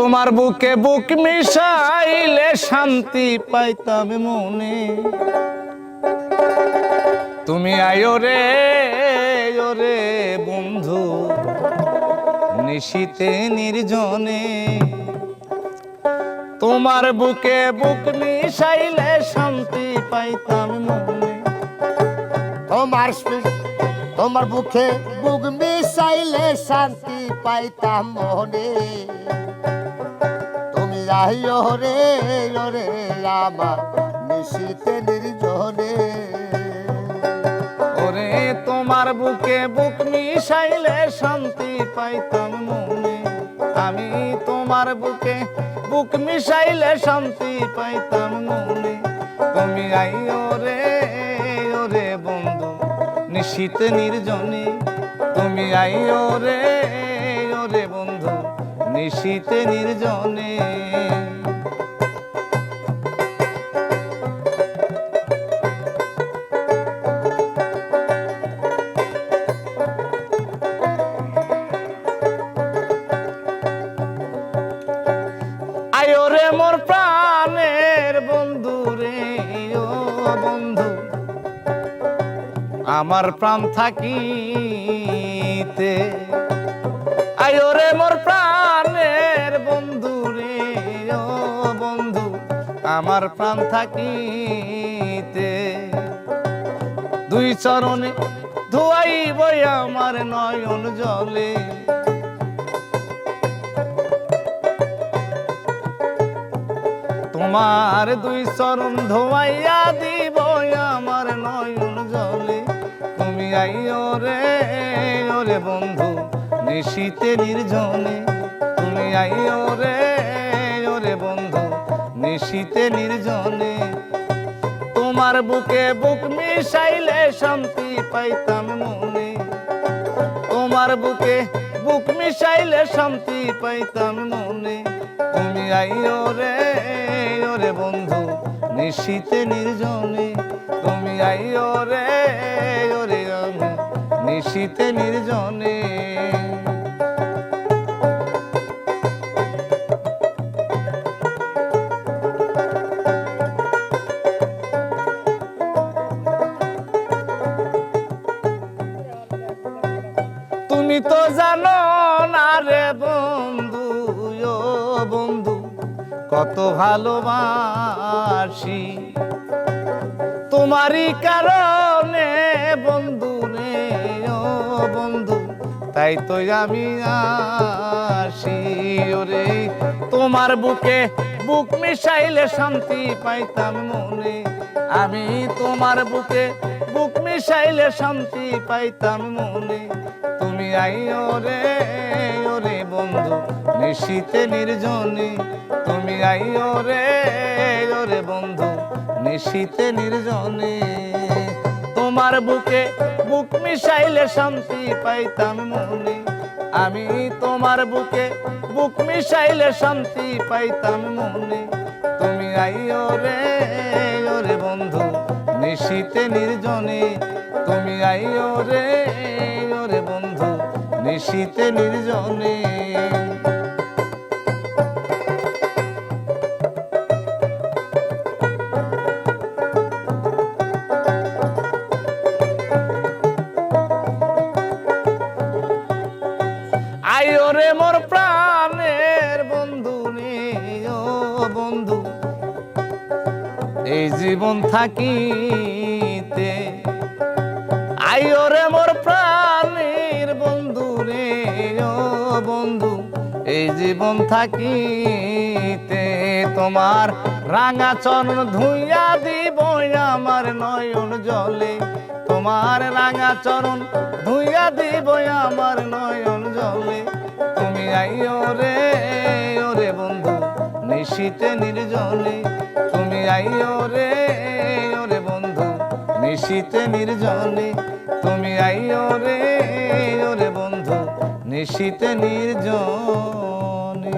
তোমার বুকে বুক মিশাইলে শান্তি পাইতাম মনে। তুমি আয়ো রে ওরে বন্ধু, নিশিতে নির্জনে। তোমার বুকে বুক মিশাইলে শান্তি পাইতাম মনে। তোমার তোমার বুকে বুক মিশাইলে শান্তি পাইতাম মনে। তুমি আইও রে ওরে আমার নিশীতে নির্জনে। ওরে তোমার বুকে বুক মিশাইলে শান্তি পাইতাম মনে। আমি তোমার বুকে বুক মিশাইলে শান্তি পাইতাম মনে। তুমি আইও রে ওরে বন্ধু, নিশীতে নির্জনে। তুমি আইও রে ওরে বন্ধু নিশীতে নির্জনে। বন্ধু আমার প্রাণ থাকিতে। আয়ো রে মোর প্রাণের আমার প্রাণ থাকিতে। দুই চরণে ধুয়াইব আমার নয়ন জলে। তোমার দুই চরণ ধোয়াইয়া দিব আমার নয়ন জলে। তুমি আইও রে, ওরে বন্ধু, নিশীতে নির্জনে। তুমি আইও রে, ওরে বন্ধু নিশীতে নির্জনে, তোমার বুকে বুক মিশাইলে শান্তি পাইতাম মনে। তোমার বুকে বুক মিশাইলে শান্তি পাইতাম মনে। তুমি আইও রে, ওরে বন্ধু, নিশীতে নির্জনে। তুমি আইও রে, ওরে নিশীতে নির্জনে। তুমি তো জানো না রে বন্ধু, ও বন্ধু, কত ভালোবাসি। তোমারই কারণে বন্ধু রে, ও বন্ধু, তাই তো আমি আসি ওরে। তোমার বুকে বুক মিশাইলে শান্তি পাইতাম মনে। আমি তোমার বুকে বুক মিশাইলে শান্তি পাইতাম মনে। তুমি আইও রে ওরে বন্ধু নিশীতে নির্জনে। তুমি আইও রে ওরে বন্ধু নিশীতে নির্জনে। তোমার বুকে বুক মিশাইলে শান্তি পাইতাম মনে। আমি তোমার বুকে বুক মিশাইলে শান্তি পাইতাম মনে। তুমি আইও রে বন্ধু, নিশীতে নির্জনে তুমি আইও রে, ওরে বন্ধু, নিশীতে নির্জনে। আইও রে মোর প্রাণের বন্ধু রে বন্ধু এই জীবন থাকিতে। আইও রে মোর প্রাণের বন্ধু রে, ও বন্ধু, এই জীবন থাকিতে তোমার রাঙা চরণ ধুইয়া দিব আমার নয়ন জলে। তোমার রাঙা চরণ ধুইয়া দিব আমার নয়ন জলে। তুমি আইও রে ওরে বন্ধু নিশীতে নির্জনে। তুমি আইও রে ওরে বন্ধু নিশীতে নির্জনে। তুমি আইও রে ওরে বন্ধু নিশীতে নির্জনে।